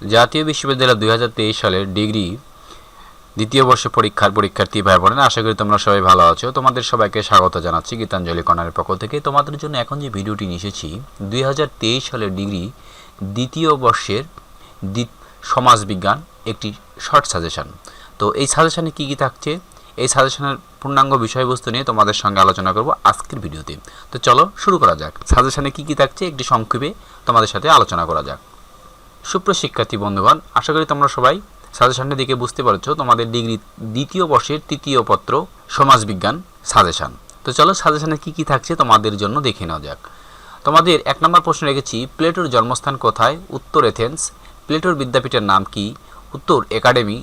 জাতীয় বিশ্ববিদ্যালয় দুই হাজার তেইশ সালের ডিগ্রি দ্বিতীয় বর্ষ পরীক্ষার পরীক্ষার্থী ভাই বোনেরা, আশা করি তোমরা সবাই ভালো আছো। তোমাদের সবাইকে স্বাগত জানাচ্ছি গীতাঞ্জলি কর্নারের পক্ষ থেকে। তোমাদের জন্য এখন যে ভিডিওটি নিয়ে এসেছি, দুই হাজার তেইশ সালের ডিগ্রি দ্বিতীয় বর্ষের সমাজবিজ্ঞান একটি শর্ট সাজেশান তো এই সাজেশানে কী কী থাকছে? এই সাজেশনের পূর্ণাঙ্গ বিষয়বস্তু নিয়ে তোমাদের সঙ্গে আলোচনা করব আজকের ভিডিওতে। তো চলো শুরু করা যাক। সাজেশানে কী কী থাকছে একটি সংক্ষেপে তোমাদের সাথে আলোচনা করা যাক। সুপ্রশিক্ষার্থী বন্ধুগণ, আশা করি তোমরা সবাই সাজেশনটা দিকে বুঝতে পারছ। তোমাদের ডিগ্রি দ্বিতীয় বর্ষের তৃতীয় পত্র, সমাজবিজ্ঞান সাজেশন। তো চলো সাজেশনে কি কি থাকছে তোমাদের জন্য দেখে নেওয়া যাক। তোমাদের এক নম্বর প্রশ্ন রেখেছি, প্লেটোর জন্মস্থান কোথায়? উত্তর এথেন্স। প্লেটোর বিদ্যাপীঠের নাম কি? উত্তর একাডেমি।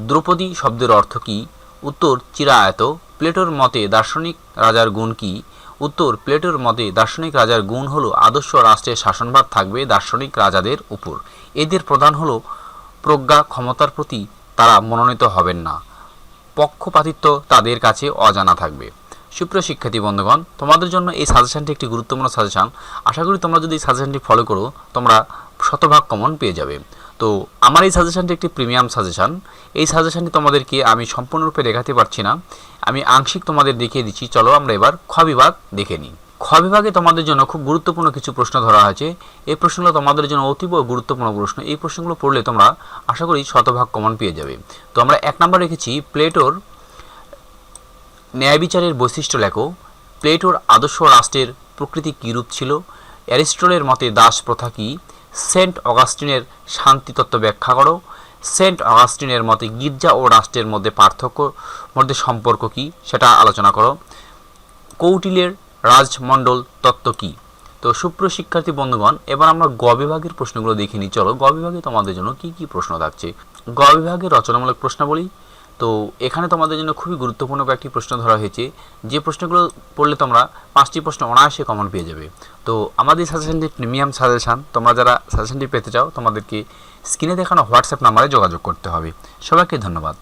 দ্রৌপদী শব্দের অর্থ কি? উত্তর চিরায়ত। প্লেটোর মতে দার্শনিক রাজার গুণ কি? উত্তর, প্লেটোর মতে দার্শনিক রাজার গুণ হলো আদর্শ রাষ্ট্রের শাসনভার থাকবে দার্শনিক রাজাদের উপর। এদের প্রধান হলো প্রজ্ঞা, ক্ষমতার প্রতি তারা মনোনীত হবেন না। পক্ষপাতিত্ব তাদের কাছে অজানা থাকবে। সুপ্রিয় শিক্ষার্থী বন্ধুগণ, তোমাদের জন্য এই সাজেশনটি একটি গুরুত্বপূর্ণ সাজেশন। আশা করি তোমরা যদি এই সাজেশনটি ফলো করো, তোমরা শতভাগ কমন পেয়ে যাবে। তো আমার এই সাজেশনটি একটি প্রিমিয়াম সাজেশান এই সাজেশানটি তোমাদেরকে আমি সম্পূর্ণরূপে দেখাতে পারছি না। আমি আংশিক তোমাদের দেখিয়ে দিচ্ছি। চলো আমরা এবার খ বিভাগ দেখে নিই। খ বিভাগে তোমাদের জন্য খুব গুরুত্বপূর্ণ কিছু প্রশ্ন ধরা হয়েছে এই প্রশ্নগুলো তোমাদের জন্য অতীব গুরুত্বপূর্ণ প্রশ্ন। এই প্রশ্নগুলো পড়লে তোমরা আশা করি শতভাগ কমন পেয়ে যাবে। তো আমরা এক নম্বর রেখেছি, প্লেটোর ন্যায় বিচারের বৈশিষ্ট্য লেখো। প্লেটোর আদর্শ রাষ্ট্রের প্রকৃতি কীরূপ ছিল? অ্যারিস্টলের মতে দাস প্রথা কী? সেন্ট অগাস্টিনের শান্তিতত্ত্ব ব্যাখ্যা করো। সেন্ট অগাস্টিনের মতে গির্জা ও রাষ্ট্রের মধ্যে পার্থক্য, মধ্যে সম্পর্ক কী, সেটা আলোচনা করো। কৌটিলের রাজমণ্ডল তত্ত্ব কী? তো সুপ্রিয় শিক্ষার্থী বন্ধুগণ, এবার আমরা গ বিভাগের প্রশ্নগুলো দেখে নিই। চলো, গ বিভাগে তোমাদের জন্য কি কি প্রশ্ন থাকছে? গ বিভাগের রচনামূলক প্রশ্নাবলী তো এখানে তোমাদের জন্য খুবই গুরুত্বপূর্ণ কয়েকটি প্রশ্ন ধরা হয়েছে। যে প্রশ্নগুলো পড়লে তোমরা পাঁচটি প্রশ্ন অনায়াসে কমন পেয়ে যাবে। তো আমাদের সাজেশনটি প্রিমিয়াম সাজেশান তোমরা যারা সাজেশনটি পেতে চাও, তোমাদেরকে স্ক্রিনে দেখানো হোয়াটসঅ্যাপ নাম্বারে যোগাযোগ করতে হবে। সবাইকে ধন্যবাদ।